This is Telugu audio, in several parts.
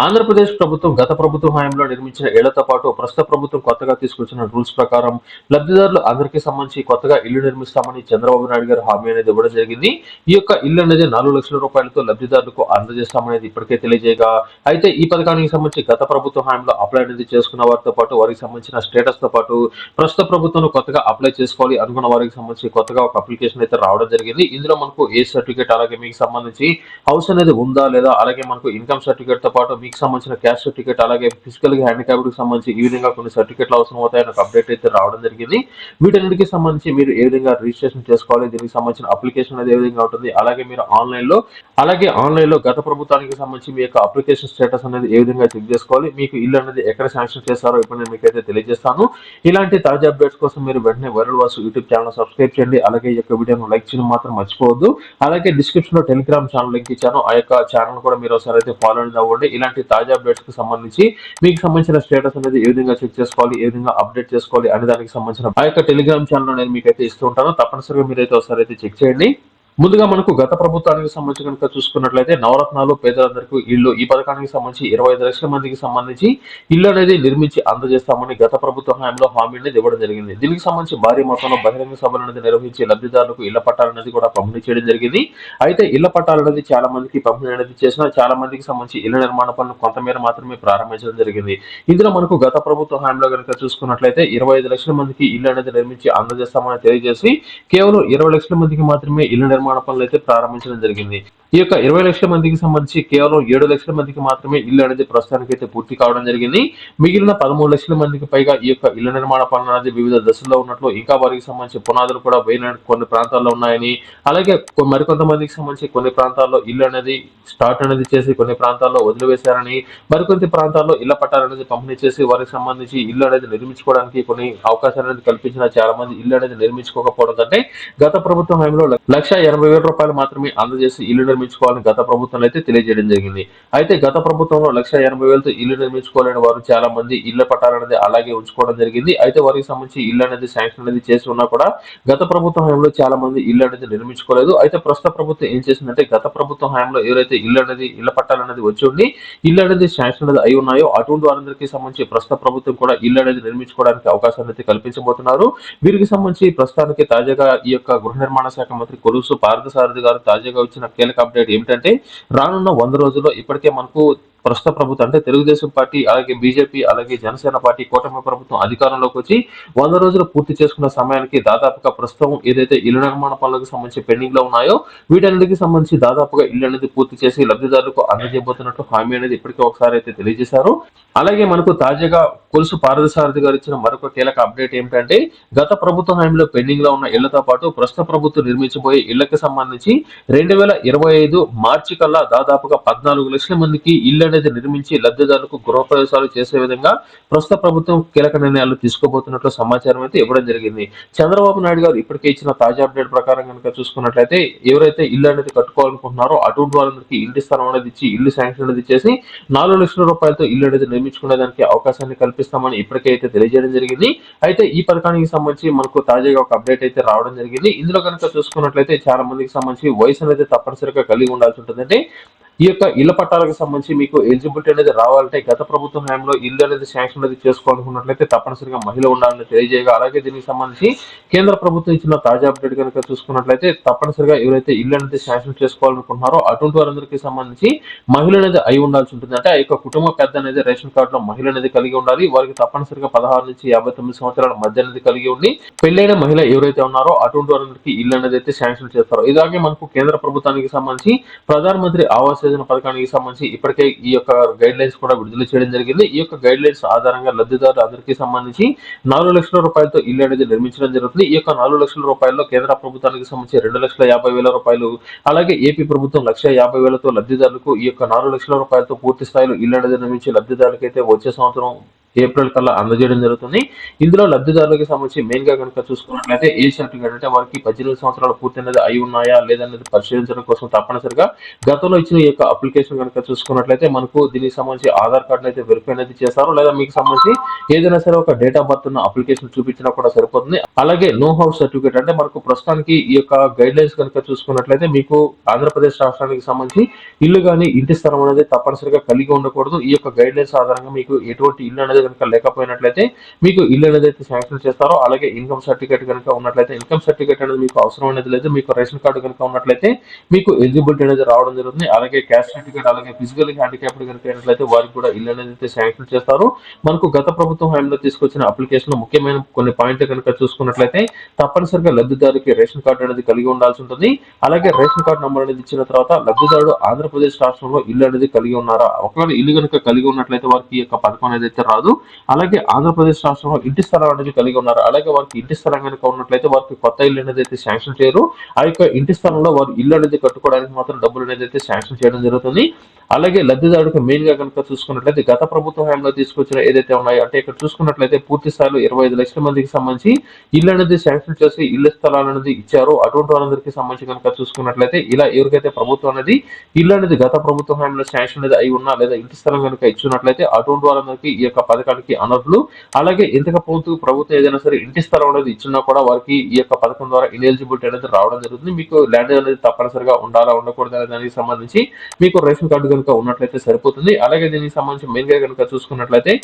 ఆంధ్రప్రదేశ్ ప్రభుత్వం గత ప్రభుత్వ హయాంలో నిర్మించిన ఏళ్ళతో పాటు ప్రస్తుత ప్రభుత్వం కొత్తగా తీసుకొచ్చిన రూల్స్ ప్రకారం లబ్ధిదారులు అందరికీ సంబంధించి కొత్తగా ఇల్లు నిర్మిస్తామని చంద్రబాబు నాయుడు గారు హామీ అనేది ఇవ్వడం జరిగింది. ఈ యొక్క ఇల్లు అనేది నాలుగు లక్షల రూపాయలతో లబ్ధిదారులకు అందజేస్తామనేది ఇప్పటికే తెలియజేయగా అయితే ఈ పథకానికి సంబంధించి గత ప్రభుత్వ హయాంలో అప్లై అనేది చేసుకున్న వారితో పాటు వారికి సంబంధించిన స్టేటస్తో పాటు ప్రస్తుత ప్రభుత్వం కొత్తగా అప్లై చేసుకోవాలి అనుకున్న వారికి సంబంధించి కొత్తగా ఒక అప్లికేషన్ అయితే రావడం జరిగింది. ఇందులో మనకు ఏ సర్టిఫికేట్ అలాగే మీకు సంబంధించి హౌస్ అనేది ఉందా లేదా అలాగే మనకు ఇన్కమ్ సర్టిఫికేట్తో పాటు మీ మీకు సంబంధించిన క్యాష్ సర్టిఫికేట్ అలాగే ఫిజికల్గా హ్యాండిక్యాప్డ్కి సంబంధించి ఈ విధంగా కొన్ని సర్టిఫికేట్లు అవసరం అవుతాయి ఒక అప్డేట్ అయితే రావడం జరిగింది. వీటన్నిటికి సంబంధించి మీరు ఏ విధంగా రిజిస్ట్రేషన్ చేసుకోవాలి దీనికి సంబంధించిన అప్లికేషన్ అనేది ఏ విధంగా ఉంటుంది అలాగే మీరు ఆన్లైన్లో అలాగే ఆన్లైన్లో గత ప్రభుత్వానికి సంబంధించి మీ యొక్క అప్లికేషన్ స్టేటస్ అనేది ఏ విధంగా చెక్ చేసుకోవాలి మీకు ఇల్లు అనేది ఎక్కడ శాంక్షన్ చేస్తారో ఇప్పుడు నేను మీకైతే తెలియజేస్తాను. ఇలాంటి తాజా అప్డేట్స్ కోసం మీరు వెంటనే world Vasu YouTube channel subscribe చేయండి అలాగే ఈ యొక్క వీడియోను లైక్ చేయడం మాత్రం మర్చిపోవద్దు. అలాగే డిస్క్రిప్షన్లో టెలిగ్రామ్ ఛానల్ లింక్ ఇచ్చాను ఆ యొక్క ఛానల్ కూడా మీరు ఒకసారి అయితే ఫాలో అవ్వండి. ఇలాంటి తాజా అప్డేట్స్కి సంబంధించి మీకు సంబంధించిన స్టేటస్ అనేది ఏ విధంగా చెక్ చేసుకోవాలి ఏ విధంగా అప్డేట్ చేసుకోవాలి అనే దానికి సంబంధించిన ఆ యొక్క టెలిగ్రామ్ ఛానల్ నేను మీకైతే ఇస్తూ ఉంటాను. తప్పనిసరిగా మీరైతే ఒకసారి అయితే చెక్ చేయండి. ముందుగా మనకు గత ప్రభుత్వానికి సంబంధించి కనుక చూసుకున్నట్లయితే నవరత్నాలు పేదలందరికీ ఇల్లు ఈ పథకానికి సంబంధించి ఇరవై ఐదు లక్షల మందికి సంబంధించి ఇల్లు అనేది నిర్మించి అందజేస్తామని గత ప్రభుత్వ హయాంలో హామీ అనేది ఇవ్వడం జరిగింది. దీనికి సంబంధించి భారీ మొత్తంలో బహిరంగ సభలు అనేది నిర్వహించి లబ్ధిదారులకు ఇళ్ళ పట్టాలు అనేది కూడా పంపిణీ చేయడం జరిగింది. అయితే ఇళ్ళ పట్టాలు అనేది చాలా మందికి పంపిణీ అనేది చేసిన చాలా మందికి సంబంధించి ఇళ్ళ నిర్మాణ పనులు కొంతమేర మాత్రమే ప్రారంభించడం జరిగింది. ఇందులో మనకు గత ప్రభుత్వ హయాంలో కనుక చూసుకున్నట్లయితే ఇరవై ఐదు లక్షల మందికి ఇల్లు అనేది నిర్మించి అందజేస్తామని తెలియజేసి కేవలం ఇరవై లక్షల మందికి మాత్రమే ఇల్లు నిర్మాణ పనులు అయితే ప్రారంభించడం జరిగింది. ఈ యొక్క ఇరవై లక్షల మందికి సంబంధించి కేవలం ఏడు లక్షల మందికి మాత్రమే ఇల్లు అనేది ప్రస్తుతానికి అయితే పూర్తి కావడం జరిగింది. మిగిలిన పదమూడు లక్షల మందికి పైగా ఈ యొక్క ఇళ్ళ నిర్మాణ పనులు అనేది వివిధ దశల్లో ఉన్నట్లు ఇంకా వారికి సంబంధించి పునాదులు కూడా వేయన కొన్ని ప్రాంతాల్లో ఉన్నాయని అలాగే మరికొంతమందికి సంబంధించి కొన్ని ప్రాంతాల్లో ఇల్లు అనేది స్టార్ట్ అనేది చేసి కొన్ని ప్రాంతాల్లో వదిలివేశారని మరికొన్ని ప్రాంతాల్లో ఇళ్ళ పట్టాలు అనేది పంపిణీ చేసి వారికి సంబంధించి ఇల్లు అనేది నిర్మించుకోవడానికి కొన్ని అవకాశాలు అనేది కల్పించిన చాలా మంది ఇల్లు అనేది నిర్మించుకోకపోవడం అంటే గత ప్రభుత్వం హయాంలో లక్ష ఎనభై వేల రూపాయలు మాత్రమే అందజేసి ఇల్లు నిర్మించుకోవాలని గత ప్రభుత్వం అయితే తెలియజేయడం జరిగింది. అయితే గత ప్రభుత్వంలో లక్ష ఎనభై వేలతో ఇల్లు నిర్మించుకోలేని వారు చాలా మంది ఇళ్ళ పట్టాలనేది అలాగే ఉంచుకోవడం జరిగింది. అయితే వారికి సంబంధించి ఇల్లు అనేది శాంక్షన్ అనేది చేసి ఉన్నా కూడా గత ప్రభుత్వ హయాంలో చాలా మంది ఇల్లు అనేది నిర్మించుకోలేదు. అయితే ప్రస్తుత ప్రభుత్వం ఏం చేసిందంటే గత ప్రభుత్వ హయాంలో ఎవరైతే ఇల్లు అనేది ఇళ్ళ పట్టాలనేది వచ్చి ఉండి ఇల్లు అనేది శాంక్షన్ అనేది అయి ఉన్నాయో అటువంటి వారందరికీ సంబంధించి ప్రస్తుత ప్రభుత్వం కూడా ఇల్లు అనేది నిర్మించుకోవడానికి అవకాశాన్ని అయితే కల్పించబోతున్నారు. వీరికి సంబంధించి ప్రస్తుతానికి తాజాగా ఈ యొక్క గృహ నిర్మాణ శాఖ మంత్రి కొలుసు పార్థసారథి గారు తాజాగా ఇచ్చిన కీలక అప్డేట్ ఏమిటంటే రానున్న వంద రోజుల్లో ఇప్పటికే మనకు ప్రస్తుత ప్రభుత్వం అంటే తెలుగుదేశం పార్టీ అలాగే బీజేపీ అలాగే జనసేన పార్టీ కూటమి ప్రభుత్వం అధికారంలోకి వచ్చి వంద రోజులు పూర్తి చేసుకున్న సమయానికి దాదాపుగా ప్రస్తుతం ఏదైతే ఇల్లు నిర్మాణ పనులకు సంబంధించి పెండింగ్లో ఉన్నాయో వీటన్నిటికి సంబంధించి దాదాపుగా ఇల్లు అనేది పూర్తి చేసి లబ్ధిదారులకు అందజేయబోతున్నట్టు హామీ అనేది ఇప్పటికే ఒకసారి అయితే తెలియజేశారు. అలాగే మనకు తాజాగా కొలుసు పారదసారథి గారు ఇచ్చిన మరొక కీలక అప్డేట్ ఏమిటంటే గత ప్రభుత్వ హామీలో పెండింగ్లో ఉన్న ఇళ్ళతో పాటు ప్రస్తుత ప్రభుత్వం నిర్మించబోయే ఇళ్ళకు సంబంధించి రెండు వేల ఇరవై ఐదు మార్చి కల్లా దాదాపుగా పద్నాలుగు లక్షల మందికి ఇల్లు అనేది నిర్మించి లబ్ధిదారులకు గృహప్రవేశాలు చేసే విధంగా ప్రస్తుత ప్రభుత్వం కీలక నిర్ణయాలు తీసుకోబోతున్నట్లు సమాచారం అయితే ఇవ్వడం జరిగింది. చంద్రబాబు నాయుడు గారు ఇప్పటికే ఇచ్చిన తాజా అప్డేట్ ప్రకారం కనుక చూసుకున్నట్లయితే ఎవరైతే ఇల్లు అనేది కట్టుకోవాలనుకుంటున్నారో అటువంటి వాళ్ళందరికీ ఇంటి స్థలం అనేది ఇచ్చి ఇల్లు శాంక్షన్ అనేది చేసి నాలుగు లక్షల రూపాయలతో ఇల్లు అనేది నిర్మించుకునేదానికి అవకాశాన్ని కల్పిస్తామని ఇప్పటికే అయితే తెలియజేయడం జరిగింది. అయితే ఈ పథకానికి సంబంధించి మనకు తాజాగా ఒక అప్డేట్ అయితే రావడం జరిగింది. ఇందులో కనుక చూసుకున్నట్లయితే చాలా మందికి సంబంధించి వయసు అనేది తప్పనిసరిగా కలిగి ఉండాల్సి ఉంటుందంటే ఈ యొక్క ఇళ్ళ పట్టాలకు సంబంధించి మీకు ఎలిజిబిలిటీ అనేది రావాలంటే గత ప్రభుత్వం హయాంలో ఇల్లు అనేది శాంక్షన్ అనేది చేసుకోవాలనుకున్నట్లయితే తప్పనిసరిగా మహిళ ఉండాలని తెలియజేయగా అలాగే దీనికి సంబంధించి కేంద్ర ప్రభుత్వం ఇచ్చిన తాజా అప్డేట్ కనుక చూసుకున్నట్లయితే తప్పనిసరిగా ఎవరైతే ఇల్లు అనేది శాంక్షన్ చేసుకోవాలనుకుంటున్నారో అటువంటి వారందరికీ సంబంధించి మహిళ అనేది అయి ఉండాల్సి ఉంటుంది. అంటే ఆ యొక్క కుటుంబ పెద్ద అనేది రేషన్ కార్డులో మహిళ అనేది కలిగి ఉండాలి. వారికి తప్పనిసరిగా పదహారు నుంచి యాభై తొమ్మిది సంవత్సరాల మధ్య అనేది కలిగి ఉండి పెళ్ళైన మహిళ ఎవరైతే ఉన్నారో అటువంటి వారందరికీ ఇల్లు అనేది అయితే శాంక్షన్ చేస్తారో. ఇలాగే మనకు కేంద్ర ప్రభుత్వానికి సంబంధించి ప్రధానమంత్రి ఆవాస్ యోజన పథకానికి సంబంధించి ఇప్పటికే ఈ యొక్క గైడ్ లైన్స్ కూడా విడుదల చేయడం జరిగింది. ఈ యొక్క గైడ్ లైన్స్ ఆధారంగా లబ్ధిదారులు అందరికీ సంబంధించి నాలుగు లక్షల రూపాయలతో ఇల్లు అనేది నిర్మించడం జరుగుతుంది. ఈ యొక్క నాలుగు లక్షల రూపాయల్లో కేంద్ర ప్రభుత్వానికి సంబంధించి రెండు లక్షల యాభై వేల రూపాయలు అలాగే ఏపీ ప్రభుత్వం లక్ష యాభై వేలతో లబ్ధిదారులకు ఈ యొక్క నాలుగు లక్షల రూపాయలతో పూర్తి స్థాయిలో ఇల్లు అనేది నిర్మించి లబ్ధిదారులకైతే వచ్చే సంవత్సరం ఏప్రిల్ కల్లా అందజేయడం జరుగుతుంది. ఇందులో లబ్ధిదారులకు సంబంధించి మెయిన్గా కనుక చూసుకున్నట్లయితే ఏ సర్టిఫికేట్ అంటే వారికి పద్దెనిమిది సంవత్సరాలు పూర్తయినది అయి ఉన్నాయా లేదనేది పరిశీలించడం కోసం తప్పనిసరిగా గతంలో ఇచ్చిన ఈ యొక్క అప్లికేషన్ కనుక చూసుకున్నట్లయితే మనకు దీనికి సంబంధించి ఆధార్ కార్డు అయితే వెరిఫై అనేది చేస్తారు. లేదా మీకు సంబంధించి ఏదైనా సరే ఒక డేట్ ఆఫ్ బర్త్ ఉన్న అప్లికేషన్ చూపించినా కూడా సరిపోతుంది. అలాగే నో హౌస్ సర్టిఫికేట్ అంటే మనకు ప్రస్తుతానికి ఈ యొక్క గైడ్ లైన్స్ కనుక చూసుకున్నట్లయితే మీకు ఆంధ్రప్రదేశ్ రాష్ట్రానికి సంబంధించి ఇల్లు కానీ ఇంటి స్థలం అనేది తప్పనిసరిగా కలిగి ఉండకూడదు. ఈ యొక్క గైడ్ లైన్స్ ఆధారంగా మీకు ఎటువంటి ఇల్లు అనేది కనుక లేకపోయినట్లయితే మీకు ఇల్లు అనేది అయితే శాంక్షన్ చేస్తారో అలాగే ఇన్కమ్ సర్టిఫికేట్ కనుక ఉన్నట్లయితే ఇన్కమ్ సర్టిఫికేట్ అనేది మీకు అవసరం అనేది లేదు. మీకు రేషన్ కార్డు కనుక ఉన్నట్లయితే మీకు ఎలిజిబిలిటీ అనేది రావడం జరుగుతుంది. అలాగే క్యాస్ట్ సర్టిఫికేట్ అలాగే ఫిజికల్ హ్యాండిక్యాప్డ్ కనుక అయినట్లయితే వారికి కూడా ఇల్లు అనేది అయితే శాంక్షన్ చేస్తారు. మనకు గత ప్రభుత్వం హయాంలో తీసుకొచ్చిన అప్లికేషన్ ముఖ్యమైన కొన్ని పాయింట్లు కనుక చూసుకున్నట్లయితే తప్పనిసరిగా లబ్ధిదారుకి రేషన్ కార్డు అనేది కలిగి ఉండాల్సి ఉంటుంది. అలాగే రేషన్ కార్డు నంబర్ అనేది ఇచ్చిన తర్వాత లబ్ధిదారుడు ఆంధ్రప్రదేశ్ రాష్ట్రంలో ఇల్లు అనేది కలిగి ఉన్నారా? ఒకవేళ ఇల్లు కనుక కలిగి ఉన్నట్లయితే వారికి యొక్క పథకం అనేది అయితే రాదు. అలాగే ఆంధ్రప్రదేశ్ రాష్ట్రంలో ఇంటి స్థలం అనేది కలిగి ఉన్నారు. అలాగే వారికి ఇంటి స్థలం కనుక ఉన్నట్లయితే వారికి కొత్త ఇల్లు అనేది అయితే శాంక్షన్ చేయరు. ఆ యొక్క ఇంటి స్థలంలో వారు ఇల్లు అనేది కట్టుకోవడానికి మాత్రం డబ్బులు అనేది అయితే శాంక్షన్ చేయడం జరుగుతుంది. అలాగే లబ్ధిదారుడికి మెయిన్గా కనుక చూసుకున్నట్లయితే గత ప్రభుత్వ హయాంలో తీసుకొచ్చిన ఏదైతే ఉన్నాయో అంటే ఇక్కడ చూసుకున్నట్లయితే పూర్తి స్థాయిలో ఇరవై ఐదు లక్షల మందికి సంబంధించి ఇల్లు అనేది శాంక్షన్ చేసి ఇళ్ళ స్థలాలు అనేది ఇచ్చారు. అటువంటి వాళ్ళందరికీ సంబంధించి కనుక చూసుకున్నట్లయితే ఇలా ఎవరికైతే ప్రభుత్వం అనేది ఇల్లు అనేది గత ప్రభుత్వ హయాంలో శాంక్షన్ అనేది అయి ఉన్నా లేదా ఇంటి స్థలం కనుక ఇచ్చినట్లయితే అటువంటి వాళ్ళందరికీ ఈ యొక్క పథకానికి అనర్హులు. అలాగే ఇంతకు ప్రభుత్వం ఏదైనా సరే ఇంటి స్థలం అనేది ఇచ్చినా కూడా వారికి ఈ యొక్క పథకం ద్వారా ఇనెలిజిబిలిటీ అనేది రావడం జరుగుతుంది. మీకు ల్యాండ్ అనేది తప్పనిసరిగా ఉండాలా ఉండకూడదు దానికి సంబంధించి మీకు రేషన్ కార్డు కనుక ఉన్నట్లయితే సరిపోతుంది. అలాగే దీనికి సంబంధించి మెయిన్గా కనుక చూసుకున్నట్లయితే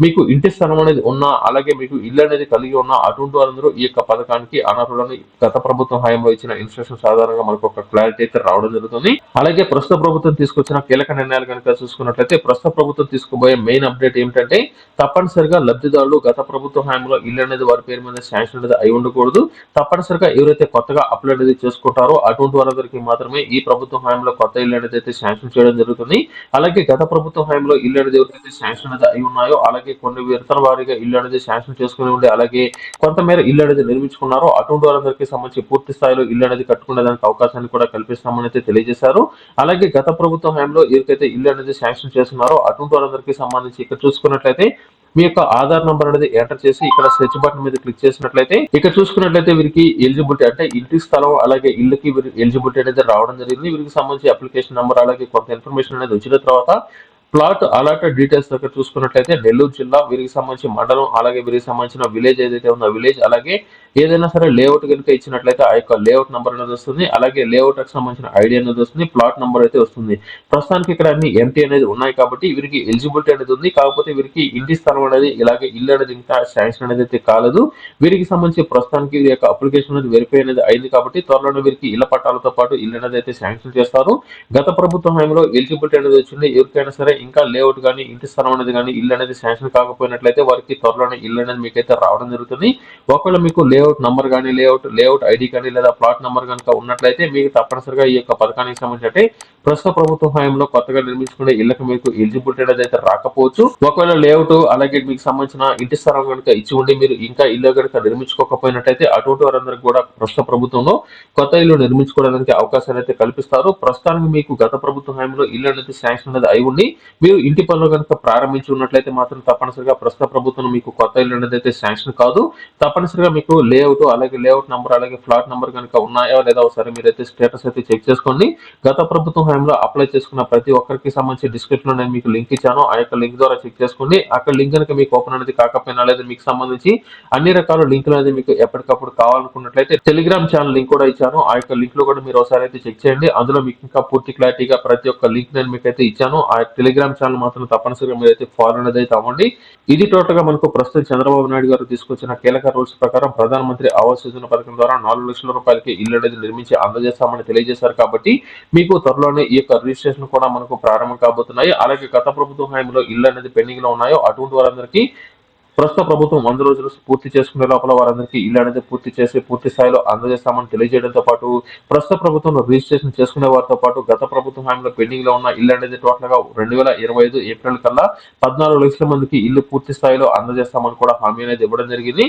మీకు ఇంటి స్థలం అనేది ఉన్నా అలాగే మీకు ఇల్లు అనేది కలిగి ఉన్న అటువంటి వారందరూ ఈ యొక్క పథకానికి అనర్హులని గత ప్రభుత్వం హయాంలో ఇచ్చిన ఇన్స్ట్రక్షన్స్ ఆధారంగా మనకు ఒక క్లారిటీ అయితే రావడం జరుగుతుంది. అలాగే ప్రస్తుత ప్రభుత్వం తీసుకొచ్చిన కీలక నిర్ణయాలు కనుక చూసుకున్నట్లయితే ప్రస్తుత ప్రభుత్వం తీసుకోబోయే మెయిన్ అప్డేట్ ఏమిటంటే తప్పనిసరిగా లబ్ధిదారులు గత ప్రభుత్వ హయాంలో ఇల్లు అనేది వారి పేరు మీద శాంక్షన్ అనేది అయి ఉండకూడదు. తప్పనిసరిగా ఎవరైతే కొత్తగా అప్లై అనేది చేసుకుంటారో అటువంటి వారందరికీ మాత్రమే ఈ ప్రభుత్వ హయాంలో కొత్త ఇల్లు అనేది అయితే శాంక్షన్ చేయడం జరుగుతుంది. అలాగే గత ప్రభుత్వ హయాంలో ఇల్లు అనేది ఎవరికైతే శాంక్షన్ అనేది అయి ఉన్నాయో అలాగే కొన్ని విడతల వారీగా ఇల్లు అనేది శాంక్షన్ చేసుకుని ఉండే అలాగే కొంతమేర ఇల్లు అనేది నిర్మించుకున్నారు. అటువంటి వారందరికీ సంబంధించి పూర్తి స్థాయిలో ఇల్లు అనేది కట్టుకునే దానికి అవకాశాన్ని కూడా కల్పిస్తామని అయితే తెలియజేశారు. అలాగే గత ప్రభుత్వ హయాంలో ఎవరికైతే ఇల్లు అనేది శాంక్షన్ చేస్తున్నారో అటువంటి వారందరికీ సంబంధించి ఇక్కడ చూసుకున్నట్లయితే మీ యొక్క ఆధార్ నంబర్ అనేది ఎంటర్ చేసి ఇక్కడ సెర్చ్ బటన్ మీద క్లిక్ చేసినట్లయితే ఇక్కడ చూసుకున్నట్లయితే వీరికి ఎలిజిబిలిటీ అంటే ఇంటి స్థలం అలాగే ఇల్లుకి ఎలిజిబిలిటీ అనేది రావడం జరిగింది. వీరికి సంబంధించి అప్లికేషన్ నంబర్ అలాగే కొంత ఇన్ఫర్మేషన్ అనేది వచ్చిన తర్వాత ప్లాట్ అలాటెడ్ డీటెయిల్స్ దగ్గర చూసుకున్నట్లయితే నెల్లూరు జిల్లా వీరికి సంబంధించిన మండలం అలాగే వీరికి సంబంధించిన విలేజ్ ఏదైతే ఉందో విలేజ్ అలాగే ఏదైనా సరే లేఅవుట్ కనుక ఇచ్చినట్లయితే ఆ యొక్క లేఅవుట్ నెంబర్ అనేది వస్తుంది. అలాగే లేఅవుట్కి సంబంధించిన ఐడి అనేది వస్తుంది ప్లాట్ నెంబర్ అయితే వస్తుంది. ప్రస్తుతానికి ఇక్కడ అన్ని ఎంటీ అనేది ఉన్నాయి కాబట్టి వీరికి ఎలిజిబిలిటీ అనేది ఉంది. కాకపోతే వీరికి ఇంటి స్థలం అనేది ఇలాగే ఇల్లు అనేది ఇంకా శాంక్షన్ అనేది అయితే కాలేదు. వీరికి సంబంధించి ప్రస్తుతానికి వీరి యొక్క అప్లికేషన్ అనేది వెరిఫై అనేది అయింది కాబట్టి త్వరలోనే వీరికి ఇళ్ళ పట్టాలతో పాటు ఇల్లు అనేది అయితే శాంక్షన్ చేస్తారు. గత ప్రభుత్వ హయాంలో ఎలిజిబిలిటీ అనేది వచ్చింది. ఎవరికైనా సరే ఇంకా లేఅవుట్ కానీ ఇంటి స్థలం అనేది కానీ ఇల్లు అనేది శాంక్షన్ కాకపోయినట్లయితే వారికి త్వరలోనే ఇల్లు అనేది మీకైతే రావడం జరుగుతుంది. ఒకవేళ మీకు లేఅవుట్ నంబర్ కానీ లేఅవుట్ లేఅవుట్ ఐడి కానీ లేదా ప్లాట్ నంబర్ కనుక ఉన్నట్లయితే మీకు తప్పనిసరిగా ఈ యొక్క పథకానికి సంబంధించి ప్రస్తుత ప్రభుత్వ హయాంలో కొత్తగా నిర్మించుకునే ఇళ్ళకు మీకు ఎలిజిబిలిటీ అనేది అయితే రాకపోవచ్చు. ఒకవేళ లేఅవుట్ అలాగే మీకు సంబంధించిన ఇంటి స్థలం కనుక ఇచ్చి ఉండి మీరు ఇంకా ఇల్లు కనుక నిర్మించుకోకపోయినట్టయితే అటువంటి వారందరికీ కూడా ప్రస్తుత ప్రభుత్వంలో కొత్త ఇల్లు నిర్మించుకోవడానికి అవకాశాలు అయితే కల్పిస్తారు. ప్రస్తుతానికి మీకు గత ప్రభుత్వ హయాంలో ఇల్లు అనేది శాంక్షన్ అనేది అయి ఉండి మీరు ఇంటి పనులు కనుక ప్రారంభించి ఉన్నట్లయితే మాత్రం తప్పనిసరిగా ప్రస్తుత ప్రభుత్వం మీకు కొత్త ఇల్లు అనేది అయితే శాంక్షన్ కాదు. తప్పనిసరిగా మీకు లేఅవుట్ అలాగే లేఅవుట్ నంబర్ అలాగే ఫ్లాట్ నంబర్ కనుక ఉన్నాయా లేదా ఒకసారి మీరైతే స్టేటస్ అయితే చెక్ చేసుకోండి గత ప్రభుత్వం హయాంలో అప్లై చేసుకున్న ప్రతి ఒక్కరికి సంబంధించి డిస్క్రిప్షన్లో నేను మీకు లింక్ ఇచ్చాను. ఆ యొక్క లింక్ ద్వారా చెక్ చేసుకోండి. అక్కడ లింక్ కనుక మీకు ఓపెన్ అనేది కాకపోయినా లేదా మీకు సంబంధించి అన్ని రకాల లింకులు అనేది మీకు ఎప్పటికప్పుడు కావాలనుకున్నట్లయితే టెలిగ్రామ్ ఛానల్ లింక్ కూడా ఇచ్చాను. ఆ యొక్క లింక్లో కూడా మీరు ఒకసారి అయితే చెక్ చేయండి. అందులో మీకు ఇంకా పూర్తి క్లారిటీగా ప్రతి ఒక్క లింక్ నేను మీకు అయితే ఇచ్చాను. ఆ టెలిగ్రామ్ ఛానల్ మాత్రం తప్పనిసరిగా మీరు అయితే ఫాలో అనేది అయితే అవ్వండి. ఇది టోటల్గా మనకు ప్రస్తుతం చంద్రబాబు నాయుడు గారు తీసుకొచ్చిన కీలక రూల్స్ ప్రకారం ప్రధానమంత్రి ఆవాస్ యోజన పథకం ద్వారా నాలుగు లక్షల రూపాయలకి ఇల్లు అనేది నిర్మించి అందజేస్తామని తెలియజేశారు. కాబట్టి మీకు త్వరలోనే ఈ యొక్క రిజిస్ట్రేషన్ కూడా మనకు ప్రారంభం కాబోతున్నాయి. అలాగే గత ప్రభుత్వ హయాంలో ఇల్లు అనేది పెండింగ్లో ఉన్నాయో అటువంటి వారందరికీ ప్రస్తుత ప్రభుత్వం వంద రోజులు పూర్తి చేసుకునే లోపల వారందరికీ ఇల్లు అనేది పూర్తి చేసి పూర్తి స్థాయిలో అందజేస్తామని తెలియజేయడంతో పాటు ప్రస్తుత ప్రభుత్వం రిజిస్ట్రేషన్ చేసుకునే వారితో పాటు గత ప్రభుత్వం హామీలో పెండింగ్లో ఉన్న ఇల్లు అనేది టోటల్గా రెండు వేల ఇరవై ఐదు ఏప్రిల్ కల్లా పద్నాలుగు లక్షల మందికి ఇల్లు పూర్తి స్థాయిలో అందజేస్తామని కూడా హామీ అనేది ఇవ్వడం జరిగింది.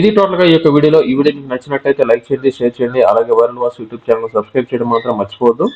ఇది టోటల్గా ఈ యొక్క వీడియోలో. ఈ వీడియో మీకు నచ్చినట్లయితే లైక్ చేయండి షేర్ చేయండి. అలాగే వైరల్ వాస్ యూట్యూబ్ ఛానల్ సబ్స్క్రైబ్ చేయడం మాత్రం మర్చిపోవద్దు.